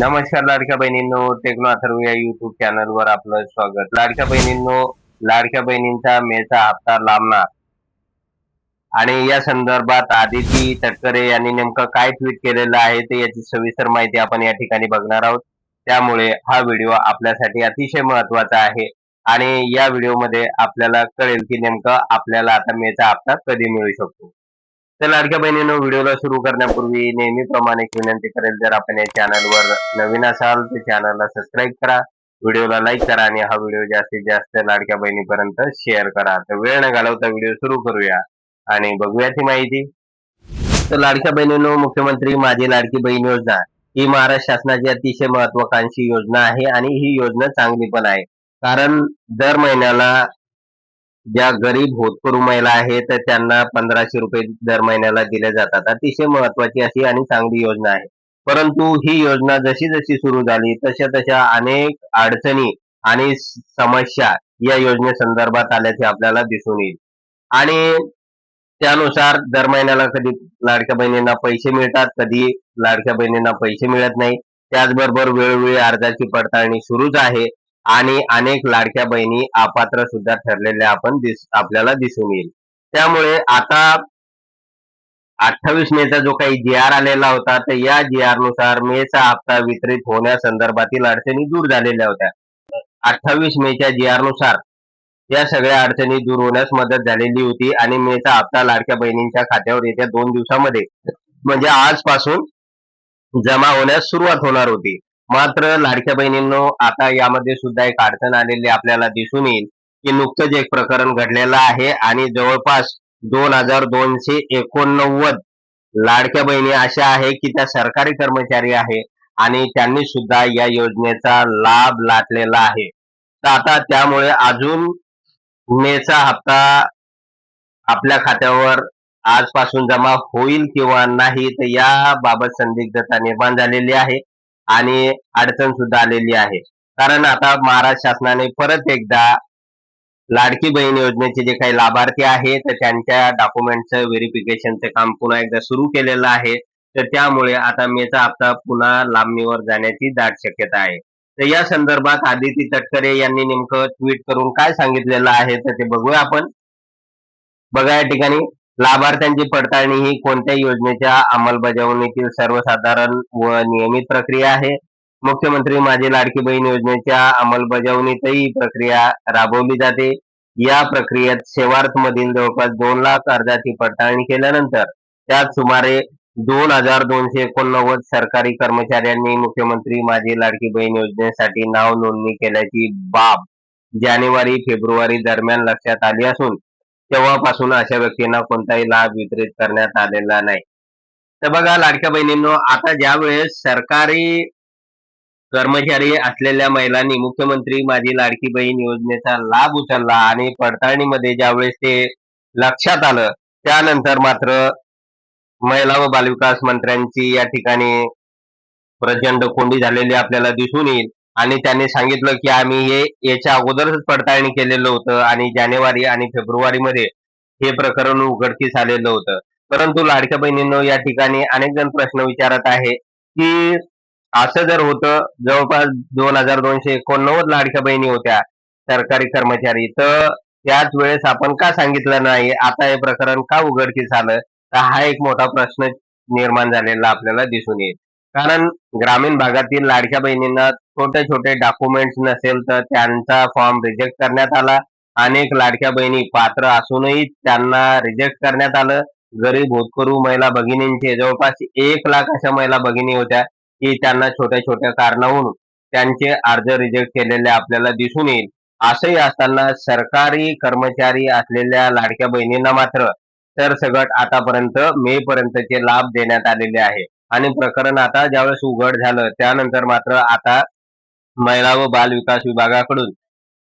नमस्कार लाडक्या बहिणींनो टेक्नो अथर्व या युट्यूब चॅनलवर आपलं स्वागत. लाडक्या बहिणींनो लाडक्या बहिणींचा मेचा हप्ता लांबणार. आणि या संदर्भात आदिती तटकरे यांनी नेमकं काय ट्विट केलेलं आहे ते याची सविस्तर माहिती आपण या ठिकाणी बघणार आहोत. त्यामुळे हा व्हिडिओ आपल्यासाठी अतिशय महत्त्वाचा आहे आणि या व्हिडिओमध्ये आपल्याला कळेल की नेमकं आपल्याला आता मेचा हप्ता कधी मिळू शकतो. तर लाडक्या बहिणीनं व्हिडिओला सुरू करण्यापूर्वी नेहमीप्रमाणे एक विनंती करेल जर आपण या चॅनलवर नवीन असाल तर चॅनलला सबस्क्राईब करा व्हिडिओला लाईक करा आणि हा व्हिडिओ जास्तीत जास्त लाडक्या बहिणीपर्यंत शेअर करा. तर वेळ न घालवता व्हिडिओ सुरू करूया आणि बघूया ती माहिती. तर लाडक्या बहिणीनो मुख्यमंत्री माझी लाडकी बहीण योजना. ही महाराष्ट्र शासनाची अतिशय महत्वाकांक्षी योजना आहे आणि ही योजना चांगली पण आहे. कारण दर महिन्याला ज्या गरीब होतकरू महिला आहेत त्यांना पंधराशे रुपये दर महिन्याला दिले जातात. अतिशय महत्वाची अशी आणि चांगली योजना आहे. परंतु ही योजना जशी जशी सुरू झाली तशा तशा अनेक अडचणी आणि समस्या या योजनेसंदर्भात आल्याचे आपल्याला दिसून येईल. आणि त्यानुसार दर महिन्याला कधी लाडक्या बहिणींना पैसे मिळतात कधी लाडक्या बहिणींना पैसे मिळत नाही. त्याचबरोबर वेळोवेळी अर्जाची पडताळणी सुरूच आहे. आणि अनेक लाडक्या बहिणी अपात्र सुद्धा ठरलेल्या आपण दिस आपल्याला दिसून येईल. त्यामुळे आता अठ्ठावीस मेचा जो काही जी आर आलेला होता तर या जी आरनुसार मेचा हप्ता वितरित होण्यासंदर्भातील अडचणी दूर झालेल्या होत्या. अठ्ठावीस मेच्या जी आरनुसार या सगळ्या अडचणी दूर होण्यास मदत झालेली होती आणि मेचा हप्ता लाडक्या बहिणींच्या खात्यावर येत्या दोन दिवसामध्ये म्हणजे आजपासून जमा होण्यास सुरुवात होणार होती. मात्र लाडक्या बहिणींनो आता यामध्ये सुद्धा एक अडचण आलेली आपल्याला दिसून येईल की नुकतंच एक प्रकरण घडलेलं आहे आणि जवळपास दोन हजार दोनशे एकोणनव्वद लाडक्या बहिणी अशा आहे की त्या सरकारी कर्मचारी आहे आणि त्यांनी सुद्धा या योजनेचा लाभ लाटलेला आहे. तर आता त्यामुळे अजून मेचा हप्ता आपल्या खात्यावर आजपासून जमा होईल किंवा नाही तर याबाबत संदिग्धता निर्माण झालेली आहे. आणि अडचण सुद्धा आलेली आहे. कारण आता महाराष्ट्र शासनाने परत एकदा लाडकी बहीण योजनेचे जे काही लाभार्थी आहेत तर त्यांच्या डॉक्युमेंटचं व्हेरिफिकेशनचं काम पुन्हा एकदा सुरू केलेलं आहे. तर त्यामुळे आता मेचा हप्ता पुन्हा लांबणीवर जाण्याची दाट शक्यता आहे. तर या संदर्भात आदिती तटकरे यांनी नेमकं ट्विट करून काय सांगितलेलं आहे तर ते बघूया आपण. बघा या ठिकाणी. लाभार्थ्यांची पडताळणी ही कोणत्या योजनेच्या अंमलबजावणीतील सर्वसाधारण व नियमित प्रक्रिया आहे. मुख्यमंत्री माझी लाडकी बहीण योजनेच्या अंमलबजावणीतही ही प्रक्रिया राबवली जाते. या प्रक्रियेत सेवार्थ मधील जवळपास दोन लाख अर्जाची पडताळणी केल्यानंतर त्यात सुमारे दोन हजार दोनशे एकोणनव्वद सरकारी कर्मचाऱ्यांनी मुख्यमंत्री माझी लाडकी बहीण योजनेसाठी नाव नोंदणी केल्याची बाब जानेवारी फेब्रुवारी दरम्यान लक्षात आली असून तेव्हापासून अशा व्यक्तींना कोणताही लाभ वितरित करण्यात आलेला नाही. तर बघा लाडक्या बहिणींनो आता ज्यावेळेस सरकारी कर्मचारी असलेल्या महिलांनी मुख्यमंत्री माझी लाडकी बहीण योजनेचा लाभ उचलला आणि पडताळणीमध्ये ज्यावेळेस ते लक्षात आलं त्यानंतर मात्र महिला व बालविकास मंत्र्यांची या ठिकाणी प्रचंड कोंडी झालेली आपल्याला दिसून येईल. आणि त्यांनी सांगितलं की आम्ही हे याच्या अगोदरच पडताळणी केलेलं होतं आणि जानेवारी आणि फेब्रुवारी मध्ये हे प्रकरण उघडकीस आलेलं होतं. परंतु लाडक्या बहिणींनो या ठिकाणी अनेक जण प्रश्न विचारत आहे की असं जर होतं जवळपास दोन हजार दोनशे एकोणनव्वद लाडक्या बहिणी होत्या सरकारी कर्मचारी तर त्याच वेळेस आपण का सांगितलं नाही आता हे प्रकरण का उघडकीस आलं? तर हा एक मोठा प्रश्न निर्माण झालेला आपल्याला दिसून येईल. कारण ग्रामीण भागातील लाडक्या बहिणींना छोटे छोटे डॉक्युमेंट्स नसेल तर त्यांचा फॉर्म रिजेक्ट करण्यात आला. अनेक लाडक्या बहिणी पात्र असूनही त्यांना रिजेक्ट करण्यात आलं. गरीब होतकरू महिला भगिनींचे जवळपास एक लाख अशा महिला भगिनी होत्या की त्यांना छोट्या छोट्या कारणावरून त्यांचे अर्ज रिजेक्ट केलेले आपल्याला दिसून येईल. असंही असताना सरकारी कर्मचारी असलेल्या लाडक्या बहिणींना मात्र सरसगट आतापर्यंत मे पर्यंतचे लाभ देण्यात आलेले आहे आणि प्रकरण आता ज्यावेळेस उघड झालं त्यानंतर मात्र आता महिला व बाल विकास विभागाकडून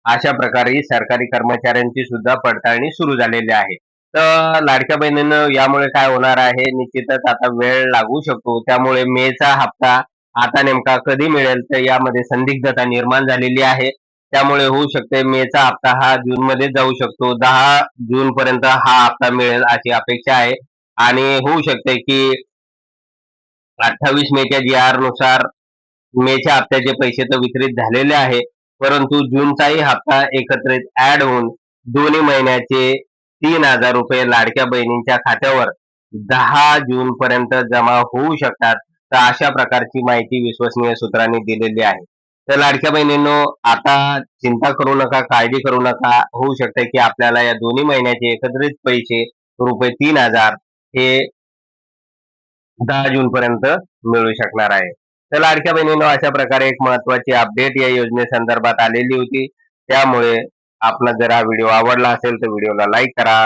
अशा प्रकारे सरकारी कर्मचाऱ्यांची सुद्धा पडताळणी सुरू झालेली आहे. तर लाडक्या बहिणीनं यामुळे काय होणार आहे? निश्चितच आता वेळ लागू शकतो. त्यामुळे मेचा हप्ता आता नेमका कधी मिळेल तर यामध्ये संदिग्धता निर्माण झालेली आहे. त्यामुळे होऊ शकते मेचा हप्ता हा जून मध्ये जाऊ शकतो. दहा जून पर्यंत हा हप्ता मिळेल अशी अपेक्षा आहे. आणि होऊ शकते की अठ्ठावीस मेच्या जी आरनुसार मेच्या हप्त्याचे पैसे तर वितरित झालेले आहे. परंतु जूनचाही हप्ता एकत्रित ऍड होऊन दोन्ही महिन्याचे तीन हजार रुपये लाडक्या बहिणींच्या खात्यावर दहा जून पर्यंत जमा होऊ शकतात तर अशा प्रकारची माहिती विश्वसनीय सूत्रांनी दिलेली आहे. तर लाडक्या बहिणींनो आता चिंता करू नका काळजी करू नका. होऊ शकते की आपल्याला या दोन्ही महिन्याचे एकत्रित पैसे रुपये तीन हजार हे दहा जून पर्यंत मिळू शकणार आहे. तर लाडक्या बहिणीनं अशा प्रकारे एक महत्वाची अपडेट या योजनेसंदर्भात आलेली होती. त्यामुळे आपला जर हा व्हिडिओ आवडला असेल तर व्हिडिओला लाईक करा.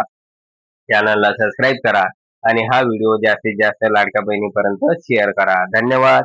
चॅनलला सबस्क्राईब करा. आणि हा व्हिडिओ जास्तीत जास्त लाडक्या बहिणीपर्यंत शेअर करा. धन्यवाद.